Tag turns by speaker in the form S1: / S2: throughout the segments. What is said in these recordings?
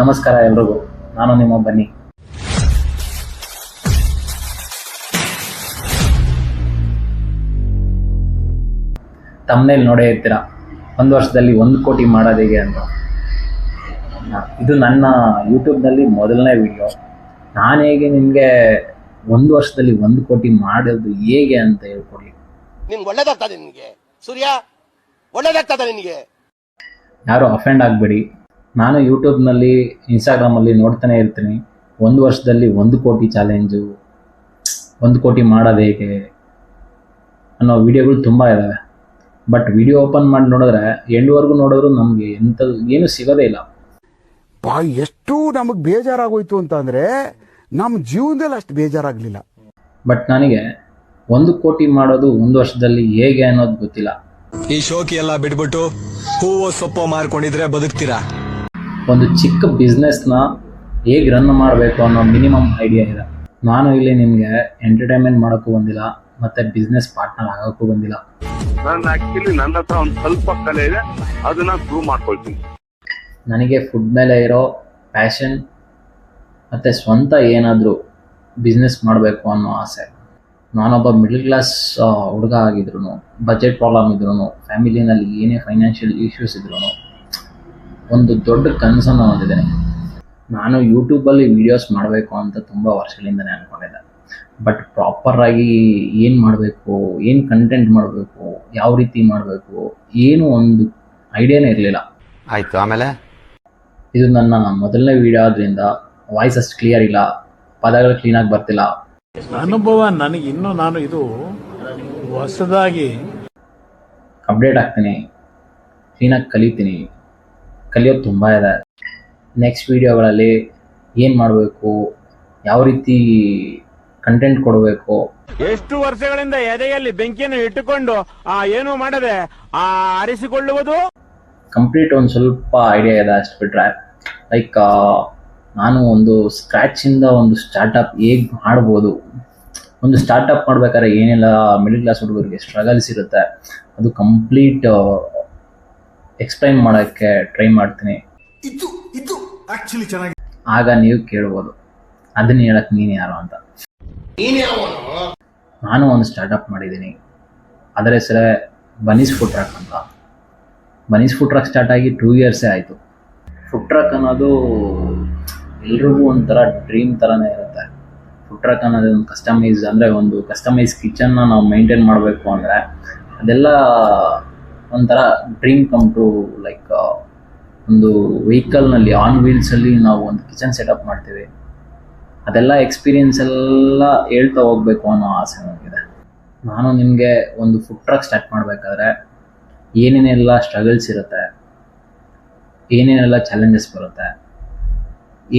S1: ನಮಸ್ಕಾರ ಎಲ್ರಿಗೂ. ನಾನು ನಿಮ್ಮ ಬನ್ನಿ. ತಮ್ಮನೇಲಿ ನೋಡೇ ಇರ್ತೀರ? ಒಂದು ವರ್ಷದಲ್ಲಿ ಒಂದು ಕೋಟಿ ಮಾಡೋದು ಹೇಗೆ ಅಂತ. ಇದು ನನ್ನ ಯೂಟ್ಯೂಬ್ನಲ್ಲಿ ಮೊದಲನೇ ವಿಡಿಯೋ. ನಾನು ಹೇಗೆ ನಿಮಗೆ ಒಂದು ವರ್ಷದಲ್ಲಿ ಒಂದು ಕೋಟಿ ಮಾಡೋದು ಹೇಗೆ ಅಂತ ಹೇಳ್ಕೊಡಿ
S2: ನಿಮ್ಗೆ ಒಳ್ಳೇದಾಗ್ತದೆ ನಿಮಗೆ. ಸೂರ್ಯ ಒಳ್ಳೇದಾಗ್ತದೆ ನಿಮಗೆ.
S1: ಯಾರು ಅಫೆಂಡ್ ಆಗಬೇಡಿ. ನಾನು ಯೂಟ್ಯೂಬ್ನಲ್ಲಿ ಇನ್ಸ್ಟಾಗ್ರಾಮಲ್ಲಿ ನೋಡ್ತಾನೆ ಇರ್ತೀನಿ. ಒಂದು ವರ್ಷದಲ್ಲಿ ಒಂದು ಕೋಟಿ ಚಾಲೆಂಜು ಒಂದು ಕೋಟಿ ಮಾಡೋದು ಹೇಗೆ ಅನ್ನೋ ವಿಡಿಯೋಗಳು ತುಂಬ ಇದ್ದಾವೆ ಬಟ್ ವಿಡಿಯೋ ಓಪನ್ ಮಾಡಿ ನೋಡಿದ್ರೆ ಎಂಡ್ವರೆಗೂ ನೋಡಿದ್ರು ನಮಗೆ ಎಂಥದ್ದು ಏನೂ ಸಿಗೋದೇ ಇಲ್ಲ.
S3: ಬಾ ಎಷ್ಟು ನಮಗೆ ಬೇಜಾರಾಗೋಯ್ತು ಅಂತಂದರೆ ನಮ್ಮ ಜೀವನದಲ್ಲಿ ಅಷ್ಟು ಬೇಜಾರಾಗಲಿಲ್ಲ.
S1: ಬಟ್ ನನಗೆ ಒಂದು ಕೋಟಿ ಮಾಡೋದು ಒಂದು ವರ್ಷದಲ್ಲಿ ಹೇಗೆ ಅನ್ನೋದು ಗೊತ್ತಿಲ್ಲ.
S4: ಈ ಶೋಕಿ ಎಲ್ಲ ಬಿಟ್ಬಿಟ್ಟು ಹೂವು ಸೊಪ್ಪು ಮಾರ್ಕೊಂಡಿದ್ರೆ ಬದುಕ್ತೀರಾ?
S1: ಒಂದು ಚಿಕ್ಕ ಬಿಸ್ನೆಸ್ನ ಹೇಗೆ ರನ್ ಮಾಡಬೇಕು ಅನ್ನೋ ಮಿನಿಮಮ್ ಐಡಿಯಾ ಇದೆ. ನಾನು ಇಲ್ಲಿ ನಿಮಗೆ ಎಂಟರ್ಟೈನ್ಮೆಂಟ್ ಮಾಡೋಕ್ಕೂ ಬಂದಿಲ್ಲ ಮತ್ತೆ ಬಿಸ್ನೆಸ್ ಪಾರ್ಟ್ನರ್ ಆಗೋಕ್ಕೂ ಬಂದಿಲ್ಲ.
S5: ನಾನು ಆಕ್ಚುಲಿ ನನ್ನ ಹತ್ರ ಒಂದು ಸ್ವಲ್ಪ ಕಲೆ ಇದೆ ಅದನ್ನ ಪ್ರೂವ್ ಮಾಡ್ಕೊಳ್ತೀನಿ.
S1: ನನಗೆ ಫುಡ್ ಮೇಲೆ ಇರೋ ಪ್ಯಾಷನ್ ಮತ್ತು ಸ್ವಂತ ಏನಾದರೂ ಬಿಸ್ನೆಸ್ ಮಾಡಬೇಕು ಅನ್ನೋ ಆಸೆ. ನಾನೊಬ್ಬ ಮಿಡಲ್ ಕ್ಲಾಸ್ ಹುಡುಗ ಆಗಿದ್ರು ಬಜೆಟ್ ಪ್ರಾಬ್ಲಮ್ ಇದ್ರೂ ಫ್ಯಾಮಿಲಿನಲ್ಲಿ ಏನೇ ಫೈನಾನ್ಷಿಯಲ್ ಇಶ್ಯೂಸ್ ಇದ್ರೂ ಒಂದು ದೊಡ್ಡ ಕನಸನ್ನು ಹೊಂದಿದ್ದೇನೆ. ನಾನು ಯೂಟ್ಯೂಬಲ್ಲಿ ವೀಡಿಯೋಸ್ ಮಾಡಬೇಕು ಅಂತ ತುಂಬ ವರ್ಷಗಳಿಂದನೇ ಅಂದ್ಕೊಂಡಿದ್ದೆ ಬಟ್ ಪ್ರಾಪರಾಗಿ ಏನು ಮಾಡಬೇಕು ಏನು ಕಂಟೆಂಟ್ ಮಾಡಬೇಕು ಯಾವ ರೀತಿ ಮಾಡಬೇಕು ಏನು ಒಂದು ಐಡಿಯಾನೇ ಇರಲಿಲ್ಲ.
S6: ಆಯ್ತು ಆಮೇಲೆ?
S1: ಇದು ನನ್ನ ಮೊದಲನೇ ವಿಡಿಯೋ ಆದ್ರಿಂದ ವಾಯ್ಸ್ ಅಷ್ಟು ಕ್ಲಿಯರ್ ಇಲ್ಲ ಪದಗಳು ಕ್ಲೀನಾಗಿ ಬರ್ತಿಲ್ಲ.
S7: ಅನುಭವ ನನಗೆ ಇನ್ನೂ ನಾನು ಇದು ಹೊಸದಾಗಿ
S1: ಅಪ್ಡೇಟ್ ಆಗ್ತೀನಿ ಕ್ಲೀನಾಗಿ ಕಲಿತೀನಿ. ಕಲಿಯೋದು ತುಂಬ ಇದೆ. ನೆಕ್ಸ್ಟ್ ವೀಡಿಯೋಗಳಲ್ಲಿ ಏನು ಮಾಡಬೇಕು ಯಾವ ರೀತಿ ಕಂಟೆಂಟ್ ಕೊಡಬೇಕು.
S8: ಎಷ್ಟು ವರ್ಷಗಳಿಂದ ಎದೆಯಲ್ಲಿ ಬೆಂಕಿಯನ್ನು ಇಟ್ಟುಕೊಂಡು ಆ ಏನು ಮಾಡದೆ ಆ ಆರಿಸಿಕೊಳ್ಳುವುದು?
S1: ಕಂಪ್ಲೀಟ್ ಒಂದು ಸ್ವಲ್ಪ ಐಡಿಯಾ ಇದೆ ಅಷ್ಟು ಬಿಟ್ರೆ. ಲೈಕ್ ನಾನು ಒಂದು ಸ್ಕ್ರ್ಯಾಚಿಂದ ಒಂದು ಸ್ಟಾರ್ಟಪ್ ಹೇಗೆ ಮಾಡ್ಬೋದು. ಒಂದು ಸ್ಟಾರ್ಟಪ್ ಮಾಡ್ಬೇಕಾದ್ರೆ ಏನೆಲ್ಲ ಮಿಡಲ್ ಕ್ಲಾಸ್ ಹುಡುಗರಿಗೆ ಸ್ಟ್ರಗಲ್ಸ್ ಇರುತ್ತೆ. ಅದು ಕಂಪ್ಲೀಟ್ ಎಕ್ಸ್ಪ್ಲೈನ್ ಮಾಡೋಕ್ಕೆ ಟ್ರೈ ಮಾಡ್ತೀನಿ. ಆಗ ನೀವು ಕೇಳ್ಬೋದು. ಅದನ್ನ ಹೇಳಕ್ ನೀನು ಯಾರು ಅಂತ. ನಾನು ಒಂದು ಸ್ಟಾರ್ಟಪ್ ಮಾಡಿದ್ದೀನಿ. ಅದರ ಹೆಸರೇ ಬನೀಸ್ ಫುಡ್ ಟ್ರಕ್ ಅಂತ. ಬನೀಸ್ ಫುಡ್ ಟ್ರಕ್ ಸ್ಟಾರ್ಟ್ ಆಗಿ ಟೂ ಇಯರ್ಸೇ ಆಯಿತು. ಫುಡ್ ಟ್ರಕ್ ಅನ್ನೋದು ಎಲ್ರಿಗೂ ಒಂಥರ ಡ್ರೀಮ್ ಥರನೇ ಇರುತ್ತೆ. ಫುಡ್ ಟ್ರಕ್ ಅನ್ನೋದು ಒಂದು ಕಸ್ಟಮೈಸ್ ಅಂದರೆ ಒಂದು ಕಸ್ಟಮೈಸ್ ಕಿಚನ್ನ ನಾವು ಮೈಂಟೈನ್ ಮಾಡಬೇಕು ಅಂದರೆ ಅದೆಲ್ಲ ಒಂಥರ ಡ್ರೀಮ್ ಕಮ್ ಟು ಲೈಕ್ ಒಂದು ವೆಹಿಕಲ್ನಲ್ಲಿ ಆನ್ ವೀಲ್ಸಲ್ಲಿ ನಾವು ಒಂದು ಕಿಚನ್ ಸೆಟಪ್ ಮಾಡ್ತೀವಿ. ಅದೆಲ್ಲ ಎಕ್ಸ್ಪೀರಿಯನ್ಸ್ ಎಲ್ಲ ಹೇಳ್ತಾ ಹೋಗ್ಬೇಕು ಅನ್ನೋ ಆಸೆ ನನಗಿದೆ. ನಾನು ನಿಮಗೆ ಒಂದು ಫುಡ್ ಟ್ರಕ್ ಸ್ಟಾರ್ಟ್ ಮಾಡಬೇಕಾದ್ರೆ ಏನೇನೆಲ್ಲ ಸ್ಟ್ರಗಲ್ಸ್ ಇರುತ್ತೆ, ಏನೇನೆಲ್ಲ ಚಾಲೆಂಜಸ್ ಬರುತ್ತೆ,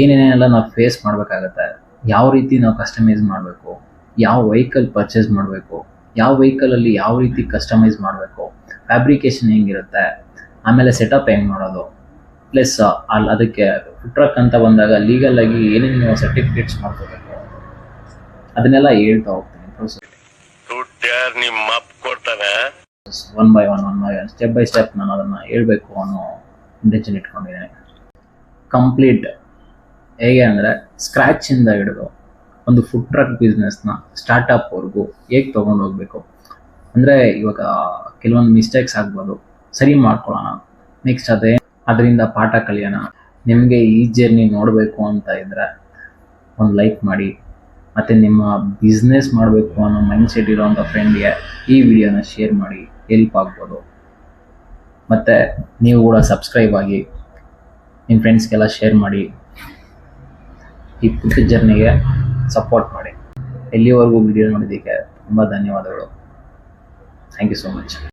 S1: ಏನೇನೆಲ್ಲ ನಾವು ಫೇಸ್ ಮಾಡಬೇಕಾಗತ್ತೆ, ಯಾವ ರೀತಿ ನಾವು ಕಸ್ಟಮೈಸ್ ಮಾಡಬೇಕು, ಯಾವ ವೆಹಿಕಲ್ ಪರ್ಚೇಸ್ ಮಾಡಬೇಕು, ಯಾವ ವೆಹಿಕಲಲ್ಲಿ ಯಾವ ರೀತಿ ಕಸ್ಟಮೈಸ್ ಮಾಡಬೇಕು ಫ್ಯಾಬ್ರಿಕೇಶನ್ ಹೆಂಗಿರುತ್ತೆ? ಆಮೇಲೆ ಸೆಟಪ್ ಹೆಂಗೆ ಮಾಡೋದು? ಪ್ಲಸ್ ಅಲ್ಲಿ ಅದಕ್ಕೆ ಫುಡ್ ಟ್ರಕ್ ಅಂತ ಬಂದಾಗ ಲೀಗಲ್ ಆಗಿ ಏನೇನು ಸರ್ಟಿಫಿಕೇಟ್ಸ್ ಮಾಡ್ಕೋಬೇಕು? ಅದನ್ನೆಲ್ಲ ಹೇಳ್ತಾ ಹೋಗ್ತೀನಿ one by one one by one step by step ನಾನು ಅದನ್ನು ಹೇಳ್ಬೇಕು ಅನ್ನೋ ಇಂಟೆನ್ಷನ್ ಇಟ್ಕೊಂಡಿದ್ದೇನೆ. ಕಂಪ್ಲೀಟ್ ಹೇಗೆ ಅಂದರೆ ಸ್ಕ್ರ್ಯಾಚಿಂದ ಹಿಡಿದು ಒಂದು ಫುಡ್ ಟ್ರಕ್ ಬಿಸ್ನೆಸ್ನ ಸ್ಟಾರ್ಟಪ್ವರೆಗೂ ಹೇಗೆ ತೊಗೊಂಡು ಹೋಗಬೇಕು? ಅಂದರೆ ಇವಾಗ ಕೆಲವೊಂದು ಮಿಸ್ಟೇಕ್ಸ್ ಆಗ್ಬೋದು. ಸರಿ ಮಾಡ್ಕೊಳ್ಳೋಣ. ನೆಕ್ಸ್ಟ್ ಅದೇ, ಅದರಿಂದ ಪಾಠ ಕಲಿಯೋಣ. ನಿಮಗೆ ಈ ಜರ್ನಿ ನೋಡಬೇಕು ಅಂತ ಇದ್ದರೆ ಒಂದು ಲೈಕ್ ಮಾಡಿ. ಮತ್ತು ನಿಮ್ಮ ಬಿಸ್ನೆಸ್ ಮಾಡಬೇಕು ಅನ್ನೋ ಮೈಂಡ್ ಸೆಟ್ ಇರೋವಂಥ ಫ್ರೆಂಡ್ಗೆ ಈ ವಿಡಿಯೋನ ಶೇರ್ ಮಾಡಿ. ಹೆಲ್ಪ್ ಆಗ್ಬೋದು. ಮತ್ತು ನೀವು ಕೂಡ ಸಬ್ಸ್ಕ್ರೈಬ್ ಆಗಿ ನಿಮ್ಮ ಫ್ರೆಂಡ್ಸ್ಗೆಲ್ಲ ಶೇರ್ ಮಾಡಿ. ಈ ಪುಟ್ಟ ಜರ್ನಿಗೆ ಸಪೋರ್ಟ್ ಮಾಡಿ. ಎಲ್ಲಿವರೆಗೂ ವಿಡಿಯೋ ನೋಡಿದ್ದಕ್ಕೆ ತುಂಬ ಧನ್ಯವಾದಗಳು. Thank you so much